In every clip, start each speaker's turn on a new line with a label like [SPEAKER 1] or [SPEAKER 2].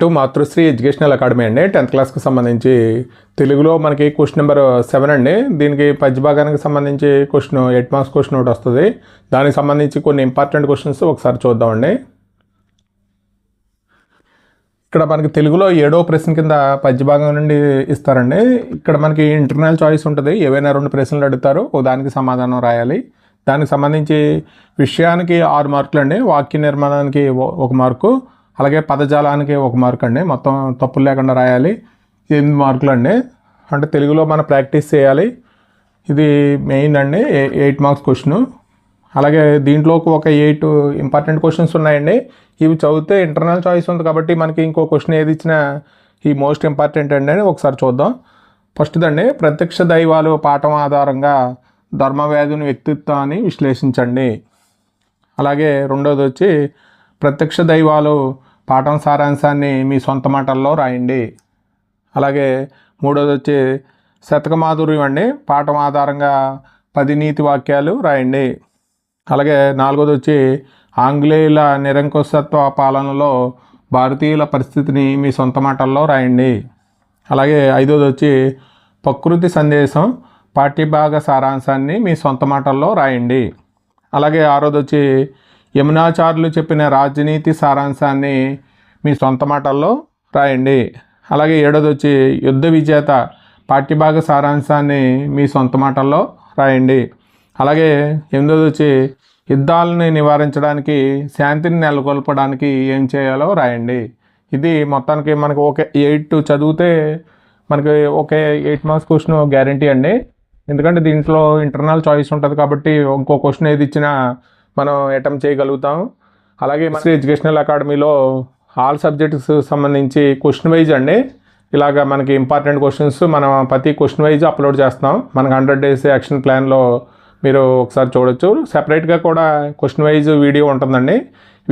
[SPEAKER 1] To Matrusri educational academy అండి. Tenth క్లాస్కి సంబంధించి తెలుగులో మనకి క్వశ్చన్ నెంబర్ సెవెన్ అండి. దీనికి పద్యభాగానికి సంబంధించి క్వశ్చన్ ఎయిట్ మార్క్స్ క్వశ్చన్ ఒకటి వస్తుంది. దానికి సంబంధించి కొన్ని ఇంపార్టెంట్ క్వశ్చన్స్ ఒకసారి చూద్దామండి ఇక్కడ మనకి తెలుగులో ఏడో ప్రశ్న కింద పద్యభాగం నుండి ఇస్తారండి. ఇక్కడ మనకి ఇంటర్నల్ చాయిస్ ఉంటుంది. ఏవైనా రెండు ప్రశ్నలు అడుగుతారు. ఓ దానికి సమాధానం రాయాలి. దానికి సంబంధించి విషయానికి ఆరు మార్కులు అండి. వాక్య నిర్మాణానికి ఓ- ఒక మార్కు. అలాగే పదజాలానికి ఒక మార్క్ అండి. మొత్తం తప్పులు లేకుండా రాయాలి. ఎనిమిది మార్కులు అండి. అంటే తెలుగులో మనం ప్రాక్టీస్ చేయాలి. ఇది మెయిన్ అండి. ఎయిట్ మార్క్స్ క్వశ్చన్ అలాగే దీంట్లో ఒక ఎయిట్ ఇంపార్టెంట్ క్వశ్చన్స్ ఉన్నాయండి. ఇవి చదివితే ఇంటర్నల్ చాయిస్ ఉంది కాబట్టి మనకి ఇంకో క్వశ్చన్ ఏది ఇచ్చినా ఈ మోస్ట్ ఇంపార్టెంట్ అండి అని ఒకసారి చూద్దాం. ఫస్ట్దండి ప్రత్యక్ష దైవాలు పాఠం ఆధారంగా ధర్మవ్యాధుని వ్యక్తిత్వాన్ని విశ్లేషించండి. అలాగే రెండోది వచ్చి ప్రత్యక్ష దైవాలు పాఠం సారాంశాన్ని మీ సొంత మాటల్లో రాయండి. అలాగే మూడోది వచ్చి శతకమాధుర్యం అండి. పాఠం ఆధారంగా పది నీతి వాక్యాలు రాయండి. అలాగే నాలుగోది వచ్చి ఆంగ్లేయుల నిరంకుశత్వ పాలనలో భారతీయుల పరిస్థితిని మీ సొంత మాటల్లో రాయండి. అలాగే ఐదోది వచ్చి ప్రకృతి సందేశం పాఠ్యభాగ సారాంశాన్ని మీ సొంత మాటల్లో రాయండి. అలాగే ఆరోది వచ్చి యమునాచార్యులు చెప్పిన రాజనీతి సారాంశాన్ని మీ సొంత మాటల్లో రాయండి. అలాగే ఏడోది వచ్చి యుద్ధ విజేత పాఠ్యభాగ సారాంశాన్ని మీ సొంత మాటల్లో రాయండి. అలాగే ఎనిమిదోది వచ్చి యుద్ధాలని నివారించడానికి శాంతిని నెలకొల్పడానికి ఏం చేయాలో రాయండి. ఇది మొత్తానికి మనకు ఒక ఎయిట్ చదివితే మనకి ఒకే ఎయిట్ మార్క్స్ క్వశ్చన్ గ్యారంటీ అండి. ఎందుకంటే దీంట్లో ఇంటర్నల్ చాయిస్ ఉంటుంది కాబట్టి ఇంకో క్వశ్చన్ ఏది ఇచ్చినా మనం అటెంప్ట్ చేయగలుగుతాం. అలాగే మన ఎడ్యుకేషనల్ అకాడమీలో ఆల్ సబ్జెక్ట్స్ సంబంధించి క్వశ్చన్ వైజ్ అండి. ఇలాగ మనకి ఇంపార్టెంట్ క్వశ్చన్స్ మనం ప్రతి క్వశ్చన్ వైజ్ అప్లోడ్ చేస్తాం మనకి హండ్రెడ్ డేస్ యాక్షన్ ప్లాన్లో మీరు ఒకసారి చూడొచ్చు. సెపరేట్గా కూడా క్వశ్చన్ వైజ్ వీడియో ఉంటుందండి.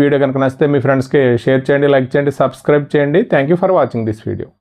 [SPEAKER 1] వీడియో కనుక నచ్చితే మీ ఫ్రెండ్స్కి షేర్ చేయండి లైక్ చేయండి సబ్స్క్రైబ్ చేయండి. Thank you for watching this video